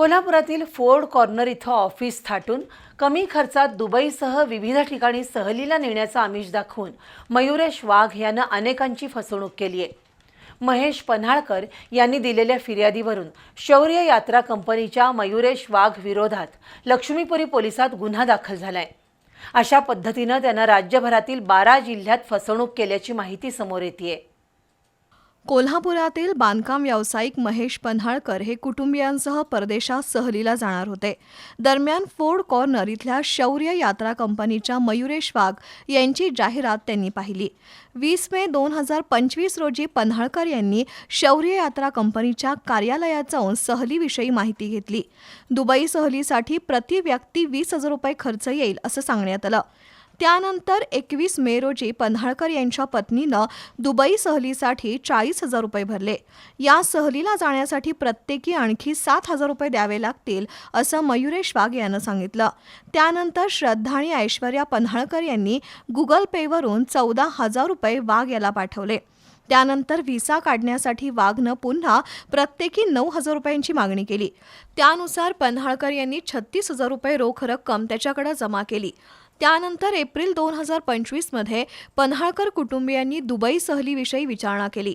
कोल्हापुरातील Ford corner इथं office थाटून कमी खर्चात दुबईसह विविध ठिकाणी सहलीला नेण्याचं आमिष दाखवून मयुरेश वाघ यानं अनेकांची फसवणूक केली आहे. महेश पन्हाळकर यांनी दिलेल्या फिर्यादीवरून शौर्य यात्रा कंपनीच्या मयुरेश वाघ विरोधात लक्ष्मीपुरी पोलिसात गुन्हा दाखल झालाय. अशा पद्धतीनं त्यानं राज्यभरातील बारा जिल्ह्यात फसवणूक केल्याची माहिती समोर येते कोल्हापुरातील बांधकाम व्यावसायिक महेश पन्हाळकर हे कुटुंबियांसह परदेशात सहलीला जाणार होते. दरम्यान फोर्ड कॉर्नर इथल्या शौर्य यात्रा कंपनीच्या मयुरेश वाघ यांची जाहिरात त्यांनी पाहिली. वीस मे दोन हजार पंचवीस रोजी पन्हाळकर यांनी शौर्य यात्रा कंपनीच्या कार्यालयात जाऊन सहलीविषयी माहिती घेतली. दुबई सहलीसाठी प्रति व्यक्ती वीस हजार रुपये खर्च येईल असं सांगण्यात आलं. त्यानंतर एकवीस मे रोजी पन्हाळकर यांच्या पत्नीनं दुबई सहलीसाठी चाळीस हजार रुपये भरले. या सहलीला जाण्यासाठी प्रत्येकी आणखी सात हजार रुपये द्यावे लागतील असं मयुरेश वाघ यानं सांगितलं. त्यानंतर श्रद्धा आणि ऐश्वर्या पन्हाळकर यांनी गुगल पेवरून चौदा हजार रुपये वाघ याला पाठवले. त्यानंतर व्हिसा काढण्यासाठी वाघनं पुन्हा प्रत्येकी नऊ हजार रुपयांची मागणी केली. त्यानुसार पन्हाळकर यांनी छत्तीस हजार रुपये रोख रक्कम त्याच्याकडे जमा केली. त्यानंतर एप्रिल दोन हजार पंचवीसमध्ये पन्हाळकर कुटुंबियांनी दुबई सहलीविषयी विचारणा केली.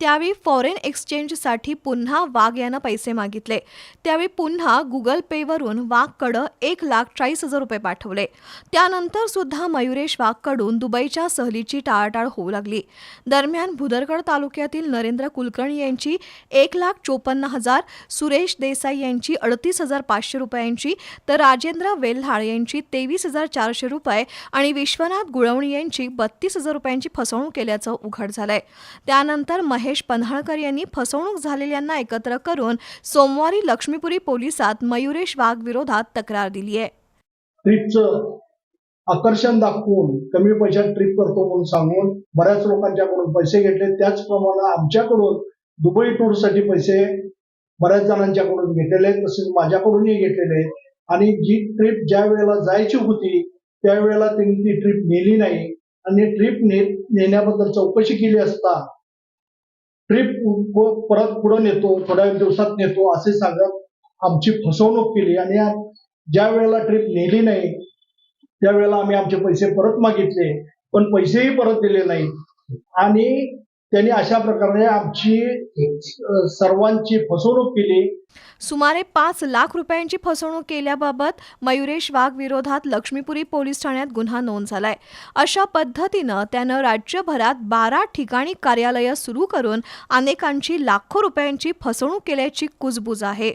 त्यावेळी फॉरेन एक्सचेंजसाठी पुन्हा वाघ यानं पैसे मागितले. त्यावेळी पुन्हा गुगल पेवरून वाघकडं एक लाख चाळीस हजार रुपये पाठवले. त्यानंतर सुद्धा मयुरेश वाघकडून दुबईच्या सहलीची टाळाटाळ होऊ लागली. दरम्यान भुदरगड तालुक्यातील नरेंद्र कुलकर्णी यांची एक लाख चोपन्न हजार सुरेश देसाई यांची अडतीस हजार पाचशे रुपयांची तर राजेंद्र वेल्हाळ यांची तेवीस हजार चारशे रुपये आणि विश्वनाथ गुळवणी यांची बत्तीस हजार रुपयांची फसवणूक केल्याचं उघड झालंय. त्यानंतर महेश पन्हाळकर यांनी फसवणूक झालेल्यांना एकत्र करून सोमवारी लक्ष्मीपुरी पोलिसात मयुरेश वाघ विरोधात तक्रार दिली आहे. ट्रिपचं आकर्षण दाखवून कमी पैशात ट्रिप करतो म्हणून सांगून बऱ्याच लोकांच्याकडून पैसे घेतले. त्याचप्रमाणे आमच्याकडून दुबई टूरसाठी पैसे बऱ्याच जणांच्याकडून घेतलेले आहेत तसेच माझ्याकडूनही घेतलेले आहेत. आणि जी ट्रिप ज्या वेळेला जायची होती त्यावेळेला त्यांनी ती ट्रिप नेली नाही. आणि ट्रिप ने नेण्याबद्दल चौकशी केली असता ट्रिप परत पुढे नेतो थोड्या दिवसात नेतो असे सांगत आमची फसवणूक केली. आणि ज्या वेळेला ट्रिप नेली नाही त्यावेळेला आम्ही आमचे पैसे परत मागितले. पण पैसेही परत दिले नाही आणि त्यांनी अशा प्रकारे आमची सर्वांची फसवणूक केली. सुमारे पाच लाख रुपयांची फसवणूक केल्याबाबत मयुरेश वाघ विरोधात लक्ष्मीपुरी पोलीस ठाण्यात गुन्हा नोंद झालाय. अशा पद्धतीनं त्यानं राज्यभरात बारा ठिकाणी कार्यालयं सुरू करून अनेकांची लाखो रुपयांची फसवणूक केल्याची कुजबूज आहे.